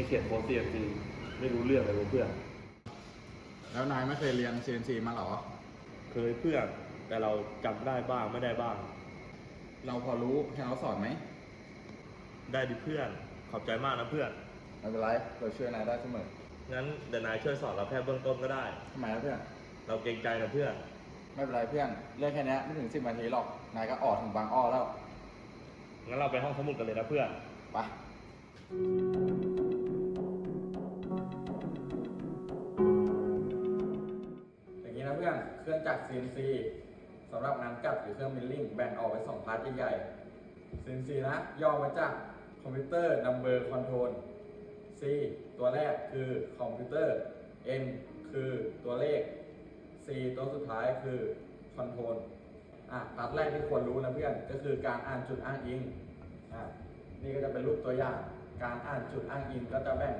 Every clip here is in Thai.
ให้เขียนโค้ด CFG ไม่รู้เรื่องเลยเพื่อนแล้วนายไม่เคยเรียน CNC มาเหรอ เคยเพื่อนแต่เราจำได้บ้างไม่ได้บ้าง เราพอรู้ให้เราสอนไหมได้ดิเพื่อนขอบใจมากนะเพื่อน ไม่เป็นไร เราช่วยนายได้เสมองั้นเดี๋ยวนายช่วยสอนเราแค่เบื้องต้นก็ได้ ทำไมนะเพื่อน เราเกรงใจนะเพื่อน ไม่เป็นไรเพื่อน เรื่องแค่นี้ไม่ถึงสิบนาทีหรอก นายก็ออกถึงบางอ้อแล้วงั้นเราไปห้องสมุดกันเลยนะเพื่อน ไปอย่ นะเพื่อน เครื่องจักร CNC สำหรับงานกัดหรือเครื่องมิลลิ่งแบ่งออกเป็นสองพาร์ทใหญ่ๆ CNC นะย่อมาจากคอมพิวเตอร์ Number Control C ตัวแรกคือคอมพิวเตอร์ N คือตัวเลข C ตัวสุดท้ายคือคอนโทรลอะพาร์ทแรกที่ควรรู้นะเพื่อนก็คือการอ่านจุดอ้างอิงอะนี่ก็จะเป็นรูปตัวอย่าง การอ่านจุดอ้างอิงก็จะแบ่ง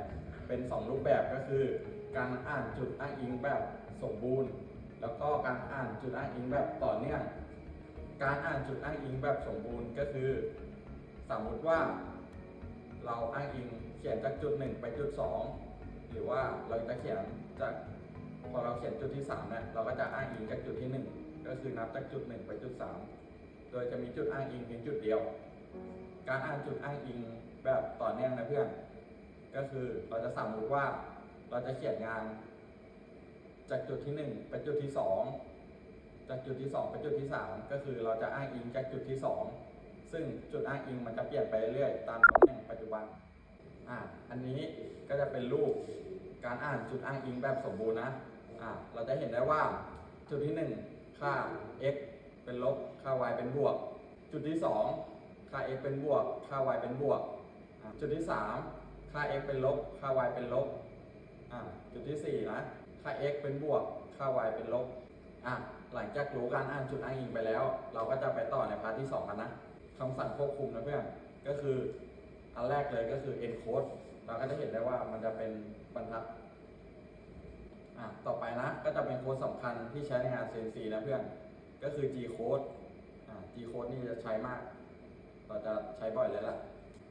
เป็น 2 รูปแบบก็คือ การอ่านจุดอ้างอิงแบบสมบูรณ์ แล้วก็การอ่านจุดอ้างอิงแบบต่อเนื่องการอ่านจุดอ้างอิงแบบสมบูรณ์ก็คือ สมมติว่า เราอ้างอิงเขียนจากจุดหนึ่งไปจุดสองหรือว่าเราจะเขียนจากพอเราเขียนจุดที่สามเนี่ยเราก็จะอ้างอิงจากจุดที่หนึ่งก็คือนับจากจุดหนึ่งไปจุดสามโดยจะมีจุดอ้างอิงเพียงจุดเดียว การอ่านจุดอ้างอิงแบบต่อเนื่องนะเพื่อน ก็คือเราจะสมมติว่าเราจะเขียนงาน จากจุดที่หนึ่งไปจุดที่สองจากจุดที่สองไปจุดที่สามก็คือเราจะอ้างอิงจากจุดที่สองซึ่งจุดอ้างอิงมันจะเปลี่ยนไปเรื่อยๆตามตำแหน่งปัจจุบันอ่าอันนี้ก็จะเป็นรูปการอ่านจุดอ้างอิงแบบสมบูรณ์นะอ่าเราจะเห็นได้ว่าจุดที่ 1 ค่า x เป็นลบ ค่า y เป็นบวก จุดที่ 2 ค่า x เป็นบวก ค่า y เป็นบวก จุดที่ 3 ค่า x เป็นลบ ค่า y เป็นลบอ่าจุดที่ 4 นะ ค่า x เป็นบวก ค่า y เป็นลบ อะ หลังจากรู้การอ่านจุดอ้างอิงไปแล้ว เราก็จะไปต่อในพาร์ทที่ 2 กันนะคำสั่งควบคุมนะเพื่อน ก็คือ อันแรกเลยก็คือ encode เราก็จะเห็นได้ว่ามันจะเป็นบรรทัด อะ ต่อไปนะ ก็จะเป็นโค้ดสำคัญที่ใช้ในงาน CNC นะเพื่อน ก็คือ G code อ่า G code นี่จะใช้มาก เราจะใช้บ่อยเลยล่ะ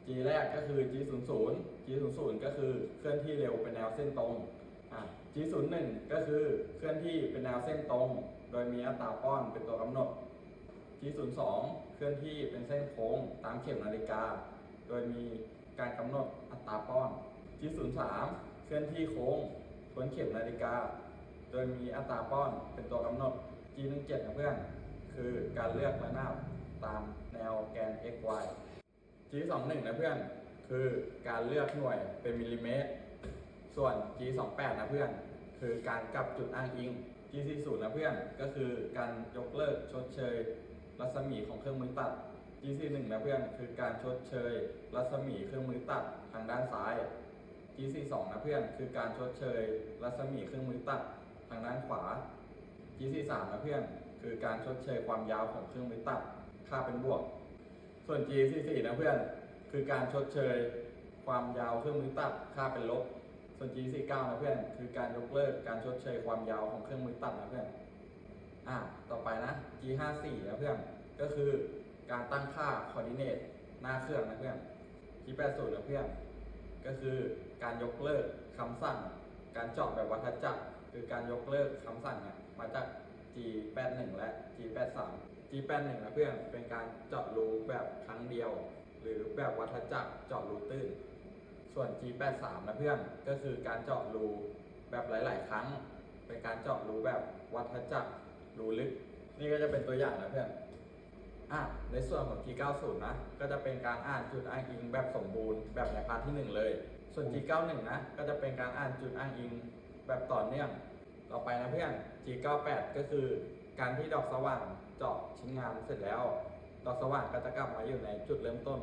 G แรกก็คือ G 0 0 G 0 0 ก็คือเคลื่อนที่เร็วเป็นแนวเส้นตรง อะ G 0 1 ก็คือเคลื่อนที่เป็นแนวเส้นตรง โดยมีอัตราป้อนเป็นตัวกำหนด G 0 2 เคลื่อนที่เป็นเส้นโค้งตามเข็มนาฬิกา โดยมีการกำหนดอัตราป้อน G 0 3 เคลื่อนที่โค้งทวนเข็มนาฬิกา โดยมีอัตราป้อนเป็นตัวกำหนด G 1 7 นะเพื่อน คือการเลือกระนาบตามแนวแกน x y G 2 1 นะเพื่อน คือการเลือกหน่วยเป็นมิลลิเมตร ส่วน G 2 8 นะเพื่อน คือการกลับจุดอ้างอิง G 4 0 นะเพื่อน ก็คือการยกเลิกชดเชย รัศมีของเครื่องมือตัด G 4 1 นะเพื่อน คือการชดเชย รัศมีเครื่องมือตัดทางด้านซ้าย G 4 2 นะเพื่อน คือการชดเชย รัศมีเครื่องมือตัดทางด้านขวา G 4 3 นะเพื่อน คือการชดเชยความยาวของเครื่องมือตัด ค่าเป็นบวก ส่วน G 4 4 นะเพื่อน คือการชดเชย ความยาวเครื่องมือตัด ค่าเป็นลบ ส่วน G 4 9 นะเพื่อน คือการยกเลิกการชดเชยความยาวของเครื่องมือตัดนะเพื่อน อ่า ต่อไปนะ G 5 4 นะเพื่อน ก็คือการตั้งค่า coordinate หน้าเครื่องนะเพื่อน G 8 0 นะเพื่อน ก็คือการยกเลิกคำสั่ง การเจาะแบบวัฏจักร คือการยกเลิกคำสั่งเนี่ยมาจาก G 8 1 และ G 8 3 G 8 1 นะเพื่อน เป็นการเจาะรูแบบครั้งเดียว หรือแบบวัฏจักรเจาะรูตื้น ส่วน G 8 3 นะเพื่อน ก็คือการเจาะรูแบบหลาย ๆ ครั้ง เป็นการเจาะรูแบบวัฏจักรรูลึก นี่ก็จะเป็นตัวอย่างนะเพื่อนอะในส่วนของ G90 นะ ก็จะเป็นการอ่านจุดอ้างอิงแบบสมบูรณ์แบบในพาร์ทที่ 1 เลย ส่วน G91 นะ ก็จะเป็นการอ่านจุดอ้างอิงแบบต่อเนื่อง ต่อไปนะเพื่อน G98 ก็คือการที่ดอกสว่างเจาะชิ้นงานเสร็จแล้ว ดอกสว่างก็จะกลับมาอยู่ในจุดเริ่มต้น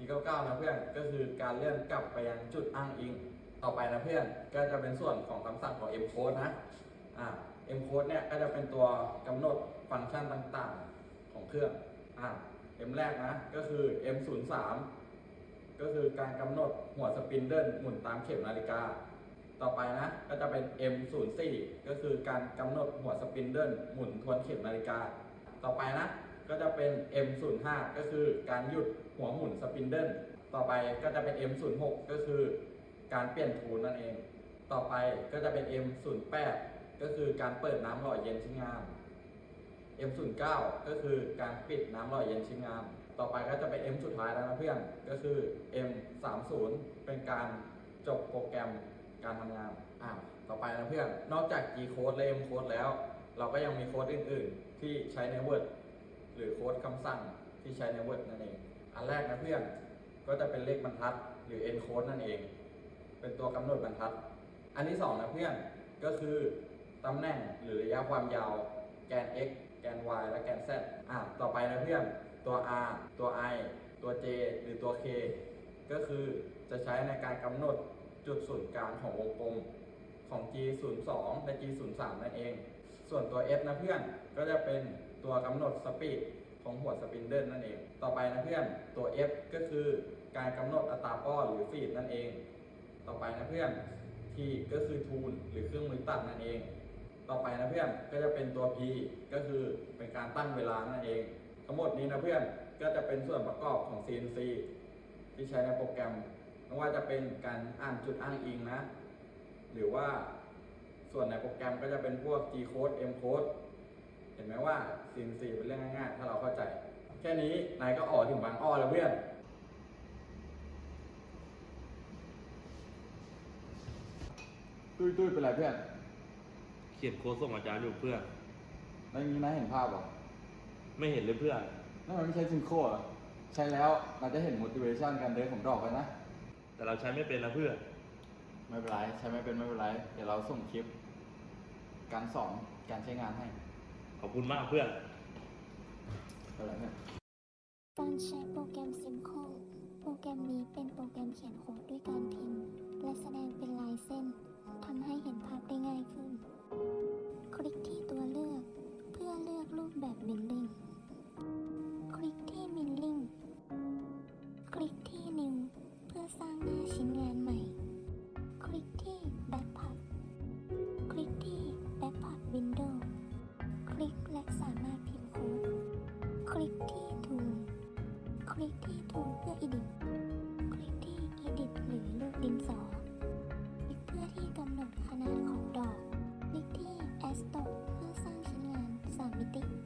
อะ G99 นะเพื่อนก็คือการเลื่อนกลับไปยังจุดอ้างอิง ต่อไปนะเพื่อนก็จะเป็นส่วนของคำสั่งของ M code นะอ่า M code เนี่ยก็จะเป็นตัวกำหนดฟังก์ชันต่างๆของเครื่องอ่า M แรกนะก็คือ M03 ก็คือการกำหนดหัวสปินเดิลหมุนตามเข็มนาฬิกา ต่อไปนะก็จะเป็น M04 ก็คือการกำหนดหัวสปินเดิลหมุนทวนเข็มนาฬิกา ต่อไปนะก็จะเป็น M05 ก็คือการหยุด หัวหมุนสปินเดิลต่อไปก็จะเป็น M06 ก็คือการเปลี่ยนทูนนั่นเอง ต่อไปก็จะเป็น M08 ก็คือการเปิดน้ำหล่อเย็นชิ้นงาน M09 ก็คือการปิดน้ำหล่อเย็นชิ้นงานต่อไปก็จะเป็น M สุดท้ายแล้วนะเพื่อน ก็คือ M30 เป็นการจบโปรแกรมการทำงาน อ่า ต่อไปนะเพื่อน นอกจาก G code และ M code แล้ว เราก็ยังมีโค้ดอื่น ๆ ที่ใช้ใน Word หรือโค้ดคำสั่งที่ใช้ใน Word นั่นเอง อันแรกนะเพื่อน ก็จะเป็นเลขบรรทัด หรือ encode นั่นเอง เป็นตัวกำหนดบรรทัด อันที่สองนะเพื่อน ก็คือตำแหน่งหรือระยะความยาว แกน x แกน y และแกน z อะต่อไปนะเพื่อน ตัว r ตัว i ตัว j หรือตัว k ก็คือจะใช้ในการกำหนดจุดศูนย์กลางของวงกลมของ g 0 2และ g 0 3นั่นเอง ส่วนตัว f นะเพื่อน ก็จะเป็นตัวกำหนดสปีด ของหัวสปินเดิลนั่นเอง ต่อไปนะเพื่อนตัว f ก็คือการกำหนดอัตราป้อนหรือฟีดนั่นเอง ต่อไปนะเพื่อน T ก็คือทูลหรือเครื่องมือตัดนั่นเอง ต่อไปนะเพื่อนก็จะเป็นตัว P ก็คือเป็นการตั้งเวลานั่นเอง ทั้งหมดนี้นะเพื่อนก็จะเป็นส่วนประกอบของ CNC ที่ใช้ในโปรแกรมไม่ว่าจะเป็นการอ่านจุดอ้างอิงนะ หรือว่าส่วนในโปรแกรมก็จะเป็นพวก G code M code ห็นไหมว่า CNC เป็นเรื่องง่ายๆ ถ้าเราเข้าใจ แค่นี้นายก็ออกถึงบางอ้อแล้วเพื่อนตุ้ยตุ้ยเป็นไรเพื่อนเขียนโค้ดส่งอาจารย์อยู่เพื่อน แล้วอย่างนี้นายเห็นภาพเหรอไม่เห็นเลยเพื่อน นั่นมันไม่ใช่ซิงโคเหรอใช้แล้วเราจะเห็น motivation การเดินของดอกกันนะ แต่เราใช้ไม่เป็นนะเพื่อน ไม่เป็นไร ใช้ไม่เป็นไม่เป็นไร เดี๋ยวเราส่งคลิป การสอนการใช้งานให้ ขอบคุณมากเพื่อนอะไรเพื่อนการใช้โปรแกรมซิมโคโปรแกรมนี้เป็นโปรแกรมเขียนโค้ดด้วยการพิมพ์ และแสดงเป็นลายเส้นทำให้เห็นภาพได้ง่าย pamit.